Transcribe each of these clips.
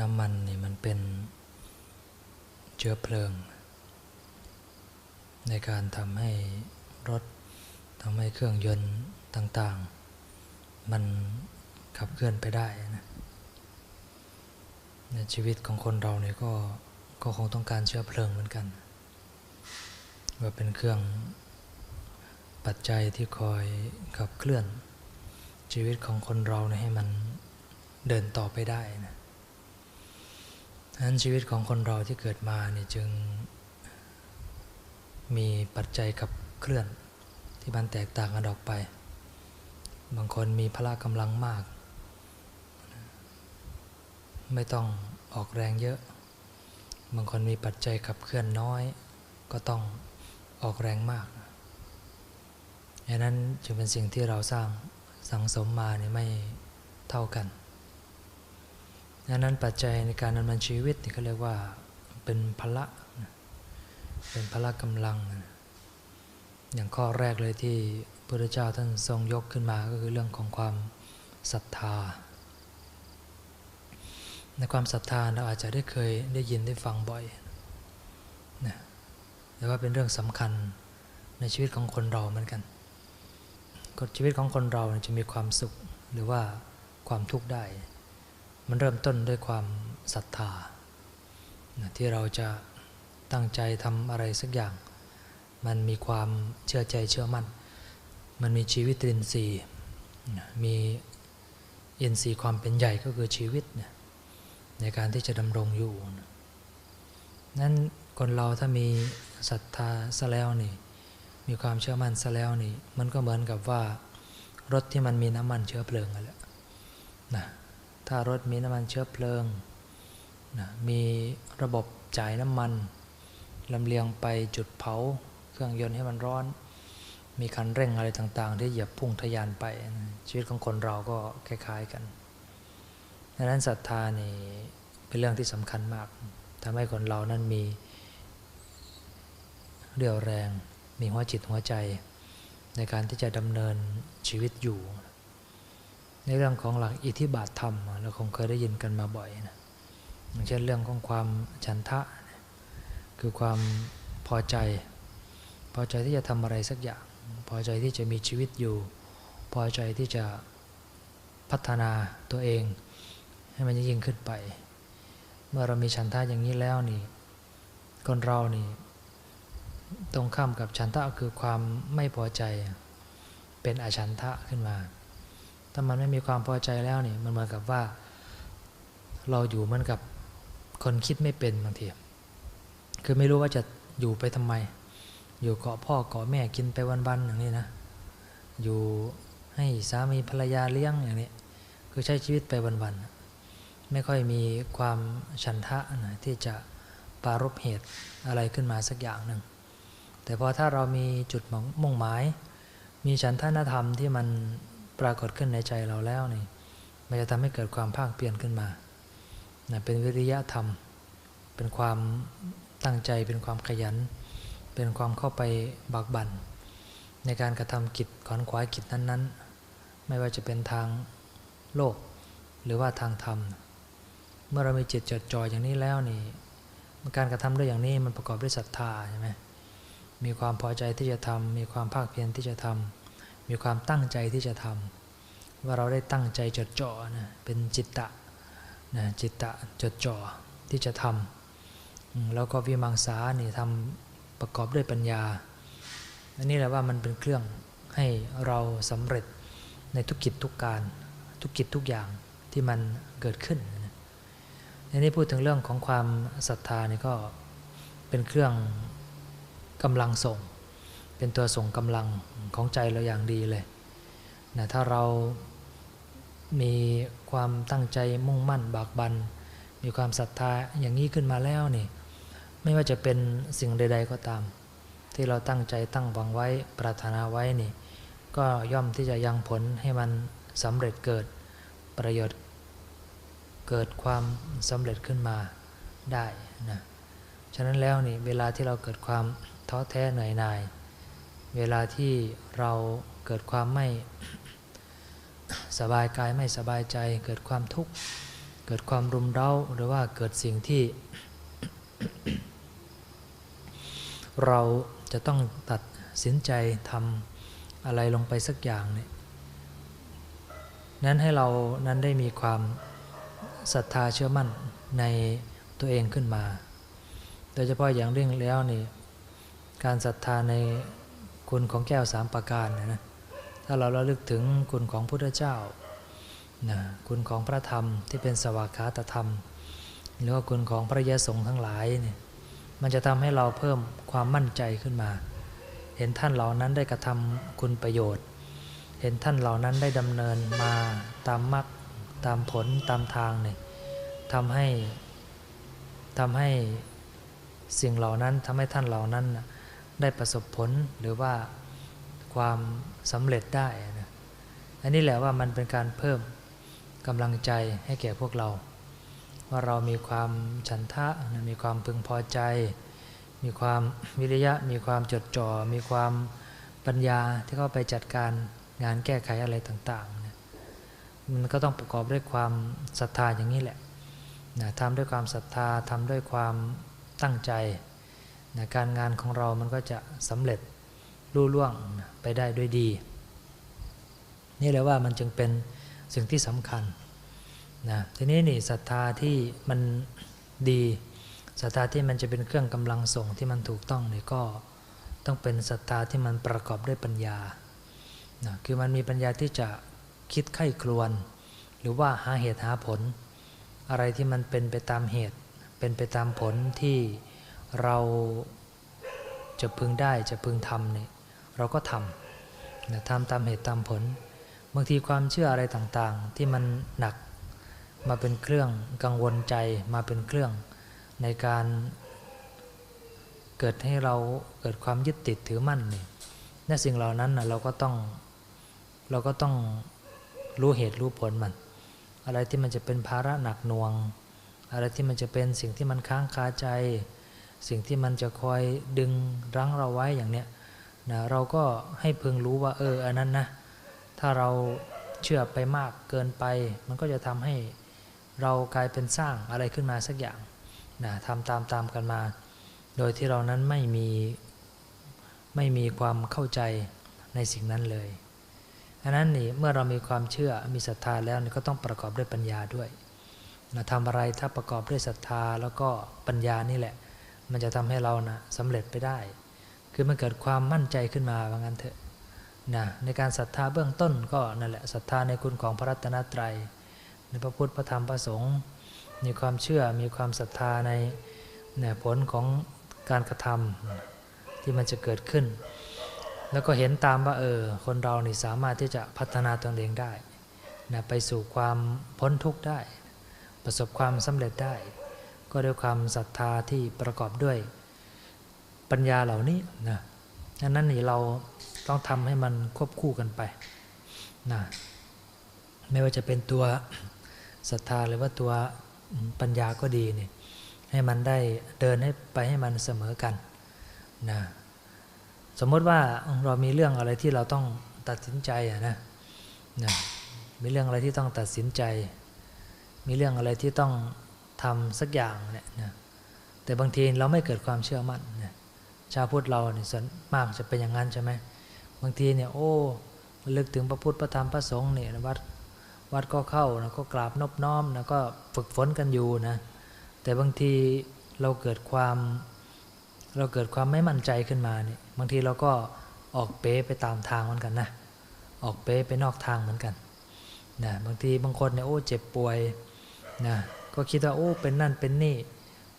น้ำมันนี่มันเป็นเชื้อเพลิง ในการทำให้รถทำให้เครื่องยนต์ต่างๆ มันขับเคลื่อนไปได้นะในชีวิตของคนเราเนี่ยก็ก็คงต้องการเชื้อเพลิงเหมือนกัน ว่าเป็นเครื่องปัจจัยที่คอยขับเคลื่อน ชีวิตของคนเราเนี่ยให้มันเดินต่อไปได้นะ ฉะนั้นชีวิตของคนเราที่เกิดมาเนี่ยจึงมีปัจจัยขับเคลื่อนที่มันแตกต่างกันออกไป บางคนมีพละกำลังมาก ไม่ต้องออกแรงเยอะ บางคนมีปัจจัยขับเคลื่อนน้อย ก็ต้องออกแรงมากดังนั้นจึงเป็นสิ่งที่เราสร้างสังสมมาเนี่ยไม่เท่ากัน ดังนั้นปัจจัยในการดำเนินชีวิตนี่เขาเรียกว่าเป็นพละ เป็นพละกำลัง อย่างข้อแรกเลยที่พระเจ้าท่านทรงยกขึ้นมาก็คือเรื่องของความศรัทธา ในความศรัทธาเราอาจจะได้เคยได้ยินได้ฟังบ่อยนะแต่ว่าเป็นเรื่องสำคัญในชีวิตของคนเราเหมือนกันกฎชีวิตของคนเราจะมีความสุขหรือว่าความทุกข์ได้ มันเริ่มต้นด้วยความศรัทธาที่เราจะตั้งใจทำอะไรสักอย่าง มันมีความเชื่อใจเชื่อมั่น มันมีชีวิตอินทรีย์มีอินทรีย์ความเป็นใหญ่ก็คือชีวิตในการที่จะดำรงอยู่นั้นคนเราถ้ามีศรัทธาซะแล้วนี่ มีความเชื่อมั่นซะแล้วนี่ มันก็เหมือนกับว่ารถที่มันมีน้ำมันเชื้อเพลิงอะไรนะ ถ้ารถมีน้ำมันเชื้อเพลิงนะมีระบบจ่ายน้ำมันลำเลียงไปจุดเผา เครื่องยนต์ให้มันร้อน มีคันเร่งอะไรต่างๆ ที่เหยียบพุ่งทะยานไปชีวิตของคนเราก็คล้ายๆกันดังนั้นศรัทธานี่เป็นเรื่องที่สำคัญมากทำให้คนเรานั้นมีเรี่ยวแรง มีหัวจิตหัวใจ ในการที่จะดำเนินชีวิตอยู่ ในเรื่องของหลักอิทธิบาทธรรมเราคงเคยได้ยินกันมาบ่อยนะอย่างเช่นเรื่องของความฉันทะ คือความพอใจ พอใจที่จะทำอะไรสักอย่าง พอใจที่จะมีชีวิตอยู่ พอใจที่จะพัฒนาตัวเอง ให้มันยิ่งขึ้นไป เมื่อเรามีฉันทะอย่างนี้แล้วนี่คนเรานี่ตรงข้ามกับฉันทะคือความไม่พอใจเป็นอฉันทะขึ้นมา ถ้ามันไม่มีความพอใจแล้วนี่มันเหมือนกับว่า เราอยู่เหมือนกับคนคิดไม่เป็นบางทีคือไม่รู้ว่าจะอยู่ไปทำไม อยู่เกาะพ่อเกาะแม่กินไปวันๆอย่างนี้นะ อยู่ให้สามีภรรยาเลี้ยงอย่างนี้ คือใช้ชีวิตไปวันๆไม่ค่อยมีความฉันทะนะที่จะปารบเหตุอะไรขึ้นมาสักอย่างหนึ่งแต่พอถ้าเรามีจุดมุ่งหมาย มีฉันทนธรรมที่มัน ปรากฏขึ้นในใจเราแล้วนี่มันจะทำให้เกิดความภาคเปลี่ยนขึ้นมานะเป็นวิริยะธรรม เป็นความตั้งใจ เป็นความขยัน เป็นความเข้าไปบักบัน่นในการกระทำกิจขอนขวายกิจนั้นๆ ไม่ว่าจะเป็นทางโลกหรือว่าทางธรรม เมื่อเรามีจิตจดจ่ออย่างนี้แล้วนี่การกระทำด้วยอย่างนี้มันประกอบด้วยศรัทธาใช่ไหมมีความพอใจที่จะทำมีความภาคเพียรที่จะทำ มีความตั้งใจที่จะทำว่าเราได้ตั้งใจจดจ่อนะเป็นจิตตะนะจิตตะจดจ่อที่จะทำแล้วก็วิมังสานี่ทำประกอบด้วยปัญญาอันนี้แหละว่ามันเป็นเครื่องให้เราสำเร็จในทุกกิจทุกการทุกกิจทุกอย่างที่มันเกิดขึ้นอันนี้พูดถึงเรื่องของความศรัทธานี่ก็เป็นเครื่องกำลังส่ง เป็นตัวส่งกำลังของใจเราอย่างดีเลยนะถ้าเรามีความตั้งใจมุ่งมั่นบากบัน มีความศรัทธาอย่างนี้ขึ้นมาแล้วนี่ ไม่ว่าจะเป็นสิ่งใด ๆก็ตาม ที่เราตั้งใจตั้งหวังไว้ปรารถนาไว้นี่ ก็ย่อมที่จะยังผลให้มันสำเร็จเกิดประโยชน์ เกิดความสำเร็จขึ้นมาได้นะฉะนั้นแล้วนี่เวลาที่เราเกิดความท้อแท้เหนื่อยหน่าย เวลาที่เราเกิดความไม่สบายกายไม่สบายใจ เกิดความทุกข์ เกิดความรุมเร้าหรือว่าเกิดสิ่งที่ เราจะต้องตัดสินใจทำอะไรลงไปสักอย่างเนี่ยนั้นให้เรานั้นได้มีความศรัทธาเชื่อมั่นในตัวเองขึ้นมา โดยเฉพาะอย่างเรื่องแล้วนี่การศรัทธาใน คุณของแก้วสามประการนะถ้าเราระลึกถึงคุณของพุทธเจ้านะคุณของพระธรรมที่เป็นสวากขาตธรรม หรือว่าคุณของพระยสงฆ์ทั้งหลายเนี่ยมันจะทำให้เราเพิ่มความมั่นใจขึ้นมา เห็นท่านเหล่านั้นได้กระทำคุณประโยชน์ เห็นท่านเหล่านั้นได้ดำเนินมาตามมรรคตามผลตามทางเนี่ยทำให้ทำให้สิ่งเหล่านั้นทำให้ท่านเหล่านั้น ได้ประสบผลหรือว่าความสำเร็จได้นะอันนี้แหละว่ามันเป็นการเพิ่มกำลังใจให้แก่พวกเรา ว่าเรามีความฉันทะมีความพึงพอใจ มีความวิริยะ มีความจดจ่อ มีความปัญญาที่เข้าไปจัดการงานแก้ไขอะไรต่างๆนะมันก็ต้องประกอบด้วยความศรัทธาอย่างนี้แหละนะทำด้วยความศรัทธาทำด้วยความตั้งใจ นะการงานของเรามันก็จะสำเร็จรุ่ล่วงไปได้ด้วยดี นี่แหละว่ามันจึงเป็นสิ่งที่สำคัญนะทีนี้นี่ศรัทธาที่มันดีศรัทธาที่มันจะเป็นเครื่องกำลังส่งที่มันถูกต้องเนี่ยก็ต้องเป็นศรัทธาที่มันประกอบด้วยปัญญานะคือมันมีปัญญาที่จะคิดไข้ครวน หรือว่าหาเหตุหาผล อะไรที่มันเป็นไปตามเหตุ เป็นไปตามผลที่ เราจะพึงได้จะพึงทำเนี่ยเราก็ทำนะทำตามเหตุตามผล บางทีความเชื่ออะไรต่างๆ ที่มันหนักมาเป็นเครื่องกังวลใจมาเป็นเครื่องในการเกิดให้เราเกิดความยึดติดถือมั่นเนี่ยนสิ่งเหล่านั้นนะเราก็ต้องเราก็ต้องรู้เหตุรู้ผลมัน อะไรที่มันจะเป็นภาระหนักหน่วง อะไรที่มันจะเป็นสิ่งที่มันค้างคาใจ สิ่งที่มันจะคอยดึงรั้งเราไว้อย่างเนี้ยนะเราก็ให้พึงรู้ว่าเอออันนั้นนะถ้าเราเชื่อไปมากเกินไป มันก็จะทำให้เรากลายเป็นสร้างอะไรขึ้นมาสักอย่างนะทำตามตามกันมา โดยที่เรานั้นไม่มีไม่มีความเข้าใจในสิ่งนั้นเลยอันนั้นนี่เมื่อเรามีความเชื่อมีศรัทธาแล้วนี่ก็ต้องประกอบด้วยปัญญาด้วยนะทำอะไรถ้าประกอบด้วยศรัทธาแล้วก็ปัญญานี่แหละ มันจะทำให้เรานะสำเร็จไปได้ คือมันเกิดความมั่นใจขึ้นมาว่างั้นเถอะนะในการศรัทธาเบื้องต้นก็นั่นแหละศรัทธาในคุณของพระรัตนตรัย ในพระพุทธพระธรรมพระสงฆ์มีความเชื่อมีความศรัทธาในเนี่ยผลของการกระทำที่มันจะเกิดขึ้น แล้วก็เห็นตามว่าเออคนเรานี่สามารถที่จะพัฒนาตนเองได้นะไปสู่ความพ้นทุกข์ได้ ประสบความสำเร็จได้ ก็ด้วยความศรัทธาที่ประกอบด้วยปัญญาเหล่านี้นะดังนั้นนี่เราต้องทำให้มันควบคู่กันไปนะไม่ว่าจะเป็นตัวศรัทธาหรือว่าตัวปัญญาก็ดีนี่ให้มันได้เดินให้ไปให้มันเสมอกันนะสมมติว่าเรามีเรื่องอะไรที่เราต้องตัดสินใจอะนะนะมีเรื่องอะไรที่ต้องตัดสินใจ มีเรื่องอะไรที่ต้อง ทำสักอย่างเนี่ยนะแต่บางทีเราไม่เกิดความเชื่อมั่นนะชาวพุทธเราเนี่ยส่วนมากจะเป็นอย่างนั้นใช่ไหมบางทีเนี่ยโอ้ลึกถึงพระพุทธพระธรรมพระสงฆ์เนี่ยวัดวัดก็เข้านะก็กราบนบน้อมนะก็ฝึกฝนกันอยู่นะแต่บางทีเราเกิดความเราเกิดความไม่มั่นใจขึ้นมาเนี่ยบางทีเราก็ออกเป๊ไปตามทางเหมือนกันนะออกเป๊ไปนอกทางเหมือนกันนะบางทีบางคนเนี่ยโอ้เจ็บป่วยนะ ก็คิดว่าโอ้เป็นนั่นเป็นนี่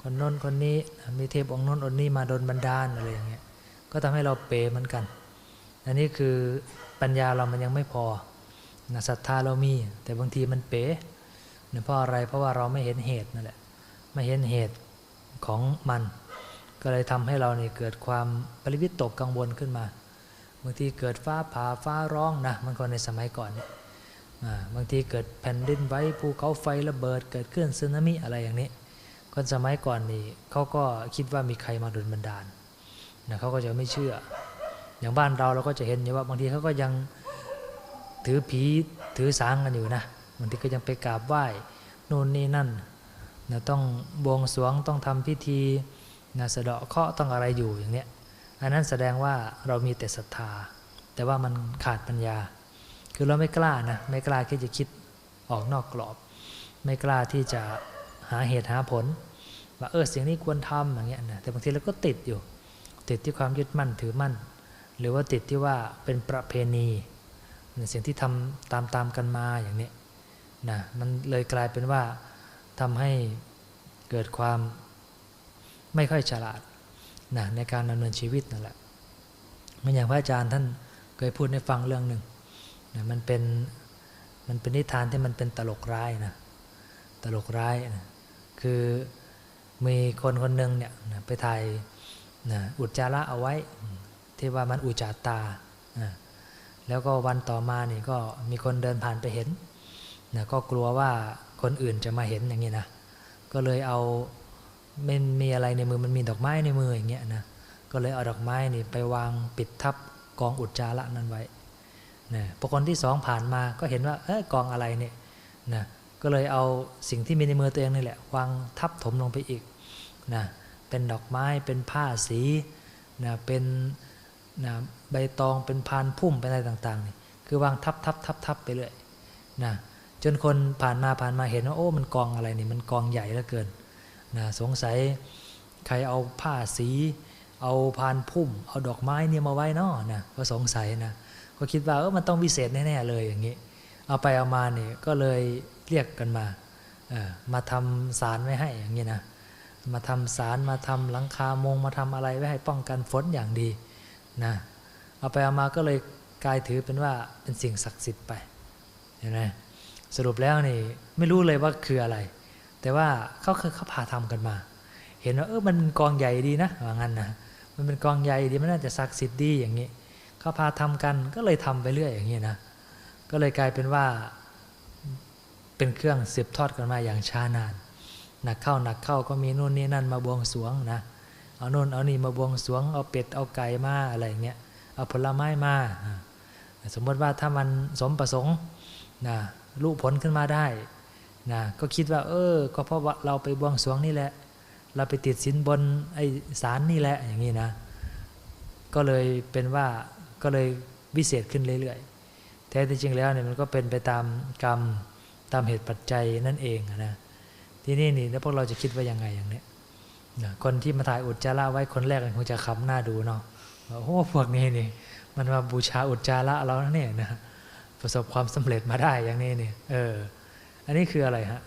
คนน้นคนนี้มีเทพองค์น้นองค์นี้มาโดนบันดาลอะไรอย่างเงี้ยก็ทำให้เราเปเหมือนกัน อันนี้คือปัญญาเรามันยังไม่พอนะศรัทธาเรามี แต่บางทีมันเป๋เนี่ยเพราะอะไรเพราะว่าเราไม่เห็นเหตุนั่นแหละไม่เห็นเหตุของมัน ก็เลยทำให้เราเนี่ยเกิดความปริวิตตกกังวลขึ้นมาบางทีเกิดฟ้าผ่าฟ้าร้องนะมันก็ในสมัยก่อนเนี่ย บางทีเกิดแผ่นดินไหวภูเขาไฟระเบิดเกิดขึ้นสึนามิอะไรอย่างนี้คนสมัยก่อนนี่เขาก็คิดว่ามีใครมาดลบันดาลนะเขาก็จะไม่เชื่อ อย่างบ้านเราเราก็จะเห็นอยู่ว่าบางทีเขาก็ยังถือผีถือสางกันอยู่นะบางทีก็ยังไปกราบไหว้นู่นนี่นั่นนะต้องบวงสรวงต้องทำพิธีนะสะเดาะเคาะต้องอะไรอยู่อย่างเนี้ยอันนั้นแสดงว่าเรามีแต่ศรัทธา แต่ว่ามันขาดปัญญา คือเราไม่กล้านะไม่กล้าที่จะคิดออกนอกกรอบ ไม่กล้าที่จะหาเหตุหาผล ว่าเออสิ่งนี้ควรทำอย่างเงี้ยนะแต่บางทีเราก็ติดอยู่ ติดที่ความยึดมั่นถือมั่น หรือว่าติดที่ว่าเป็นประเพณีสิ่งที่ทำตามตามกันมาอย่างนี้นะมันเลยกลายเป็นว่าทำให้เกิดความไม่ค่อยฉลาดนะในการดำเนินชีวิตนั่นแหละมันอย่างพระอาจารย์ท่านเคยพูดให้ฟังเรื่องหนึ่ง นะมันเป็นมันเป็นนิทานที่มันเป็นตลกร้ายนะตลกร้ายนะคือมีคนคนหนึ่งเนี่ยนะไปถ่ายนะอุจจาระเอาไว้ที่ว่ามันอุจจาตานะแล้วก็วันต่อมานี่ก็มีคนเดินผ่านไปเห็นนะก็กลัวว่าคนอื่นจะมาเห็นอย่างนี้นะก็เลยเอามันมีอะไรในมือมันมีดอกไม้ในมืออย่างเงี้ยนะก็เลยเอาดอกไม้นี่ไปวางปิดทับกองอุจจาระนั้นไว้ นะพอคนที่สองผ่านมาก็เห็นว่าเออกองอะไรเนี่ยนะก็เลยเอาสิ่งที่มีในมือตัวเองนี่แหละวางทับถมลงไปอีกนะเป็นดอกไม้เป็นผ้าสีนะเป็นนะใบตองเป็นพานพุ่มเป็นอะไรต่างๆนี่คือวางทับทับทับทับไปเลยนะจนคนผ่านมาผ่านมาเห็นว่าโอ้มันกองอะไรนี่มันกองใหญ่เหลือเกินนะสงสัยใครเอาผ้าสี เอาพานพุ่ม เอาดอกไม้เนี่ยมาไว้นอนะก็สงสัยนะ ก็คิดว่าเออมันต้องวิเศษแน่ๆเลยอย่างนี้ เอาไปเอามาเนี่ยก็เลยเรียกกันมาเออมาทำสารไว้ให้อย่างนี้นะมาทำสารมาทำหลังคามงมาทำอะไรไว้ให้ป้องกันฝนอย่างดีนะเอาไปเอามาก็เลยกลายถือเป็นว่าเป็นสิ่งศักดิ์สิทธิ์ไปเห็นไหมสรุปแล้วนี่ไม่รู้เลยว่าคืออะไร แต่ว่าเขาเคยเขาพาทำกันมา เห็นว่าเออมันกองใหญ่ดีนะว่างั้นนะมันเป็นกองใหญ่ดีมันน่าจะศักดิ์สิทธิ์ดีอย่างนี้ เขาพาทำกันก็เลยทำไปเรื่อยอย่างนี้นะ ก็เลยกลายเป็นว่าเป็นเครื่องสืบทอดกันมาอย่างช้านานหนักเข้าหนักเข้าก็มีนู่นนี่นั่นมาบวงสวงนะเอาโน่นเอานี่มาบวงสวงเอาเป็ดเอาไก่มาอะไรเงี้ยเอาผลไม้มาสมมติว่าถ้ามันสมประสงค์นะลูกผลขึ้นมาได้นะก็คิดว่า เออ ก็เพราะว่าเราไปบวงสรวงนี่แหละ เราไปติดสินบนไอสารนี่แหละอย่างนี้นะ ก็เลยเป็นว่า ก็เลยวิเศษขึ้นเรื่อยๆแท้ที่จริงแล้วเนี่ยมันก็เป็นไปตามกรรมตามเหตุปัจจัยนั่นเองนะที่นี่นี่แล้วพวกเราจะคิดว่ายังไงอย่างเนี้ยคนที่มาถ่ายอุจจาระไว้คนแรกคงจะขำหน้าดูเนาะโอ้พวกนี้นี่ มันมาบูชาอุจจาระเราเนี่ยนะประสบความสำเร็จมาได้อย่างนี้นี่เออ อันนี้คืออะไรฮะ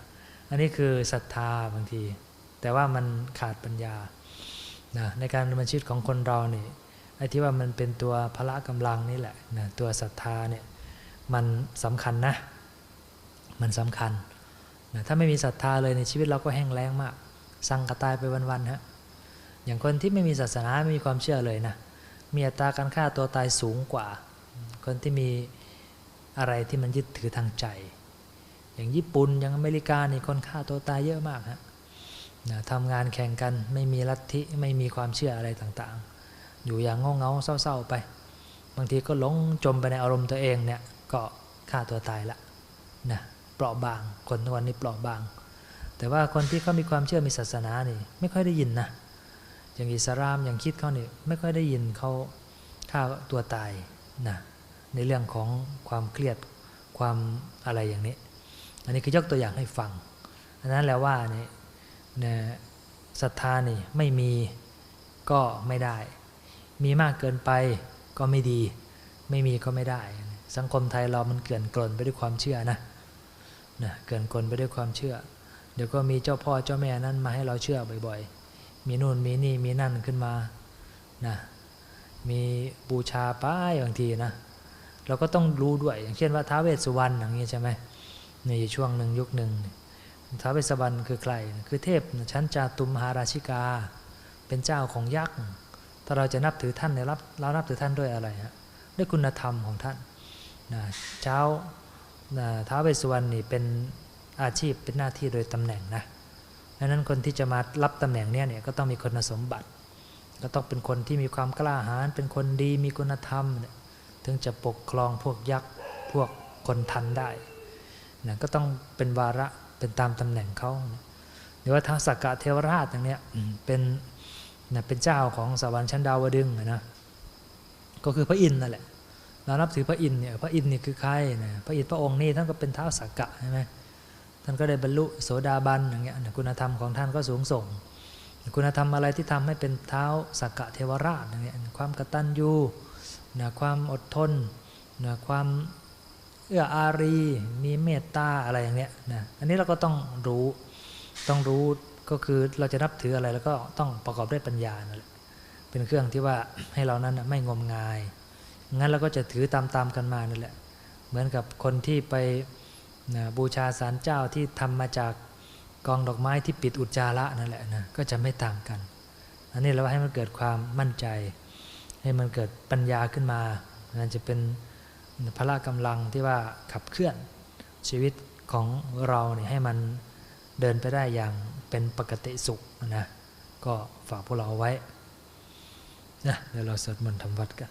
อันนี้คือศรัทธาบางที แต่ว่ามันขาดปัญญานะในการดำเนินชีวิตของคนเราเนี่ย ไอ้ที่ว่ามันเป็นตัวพละกำลังนี่แหละนะตัวศรัทธาเนี่ยมันสำคัญนะ มันสำคัญนะถ้าไม่มีศรัทธาเลยในชีวิตเราก็แห้งแล้งมาก สั่งกระตายไปวันๆฮะอย่างคนที่ไม่มีศาสนาไม่มีความเชื่อเลยนะมีอัตราการฆ่าตัวตายสูงกว่า คนที่มีอะไรที่มันยึดถือทางใจ อย่างญี่ปุ่นอย่างอเมริกานี่คนฆ่าตัวตายเยอะมากฮะนะทำงานแข่งกันไม่มีลัทธิไม่มีความเชื่ออะไรต่างๆ อยู่อย่างงงเงาเศร้าๆไป บางทีก็หลงจมไปในอารมณ์ตัวเองเนี่ยก็ฆ่าตัวตายละนะเปราะบางคนทุกวันนี้เปราะบาง แต่ว่าคนที่เขามีความเชื่อมีศาสนานี่ไม่ค่อยได้ยินนะอย่างอิสลามอย่างคิดเขานี่ไม่ค่อยได้ยินเขาฆ่าตัวตายนะในเรื่องของความเครียดความอะไรอย่างนี้ อันนี้คือยกตัวอย่างให้ฟังอันนั้นแล้วว่าเนี่ยศรัทธานี่ไม่มีก็ไม่ได้ มีมากเกินไปก็ไม่ดี ไม่มีก็ไม่ได้ สังคมไทยเรามันเกินกลนไปด้วยความเชื่อนะนะเกินกลนไปด้วยความเชื่อ เดี๋ยวก็มีเจ้าพ่อเจ้าแม่นั่นมาให้เราเชื่อบ่อยๆ มีนู่นมีนี่มีนั่นขึ้นมานะมีบูชาป้ายบางทีนะเราก็ต้องรู้ด้วยอย่างเช่นว่าท้าวเวสสุวรรณอย่างนี้ใช่ไหมในช่วงหนึ่งยุคหนึ่งท้าวเวสสุวรรณคือใคร คือเทพชั้นจาตุมหาราชิกา เป็นเจ้าของยักษ์ ถ้าเราจะนับถือท่านในรับเรานับถือท่านด้วยอะไรฮะด้วยคุณธรรมของท่านนะเจ้าท้าวเวสสุวรรณนี่เป็นอาชีพเป็นหน้าที่โดยตำแหน่งนะดังนั้นคนที่จะมารับตำแหน่งเนี้เนี่ยก็ต้องมีคุณสมบัติ ก็ต้องเป็นคนที่มีความกล้าหาญเป็นคนดีมีคุณธรรม ถึงจะปกครองพวกยักษ์พวกคนทันได้นะก็ต้องเป็นวาระเป็นตามตำแหน่งเขาหรือว่าทางสักกะเทวราชอย่างเนี้ยเป็น นะเป็นเจ้าของสวรรค์ชั้นดาวดึงนะก็คือพระอินทร์นั่นแหละเรานับถือพระอินทร์เนี่ยพระอินทร์นี่คือใครนะพระอินทร์พระองค์นี่ท่านก็เป็นเท้าสักกะใช่ไหมท่านก็ได้บรรลุโสดาบันอย่างเงี้ยคุณธรรมของท่านก็สูงส่ง คุณธรรมอะไรที่ทำให้เป็นเท้าสักกะเทวราชอย่างเงี้ยความกตัญญูนะความอดทนนะความเอื้ออารี มีเมตตาอะไรอย่างเงี้ยนะอันนี้เราก็ต้องรู้ต้องรู้ ก็คือเราจะนับถืออะไรแล้วก็ต้องประกอบด้วยปัญญานั่นแหละเป็นเครื่องที่ว่าให้เรานั้นไม่งมงาย งั้นเราก็จะถือตามๆกันมานั่นแหละ เหมือนกับคนที่ไปบูชาสารเจ้าที่ทำมาจากกองดอกไม้ที่ปิดอุจจาระนั่นแหละนะก็จะไม่ต่างกัน อันนี้เราให้มันเกิดความมั่นใจ ให้มันเกิดปัญญาขึ้นมานั่นจะเป็นพละกำลังที่ว่าขับเคลื่อนชีวิตของเราเนี่ยให้มัน เดินไปได้อย่างเป็นปกติสุขนะก็ฝากพวกเราไว้นะเดี๋ยวเราสวดมนต์ทำวัดกัน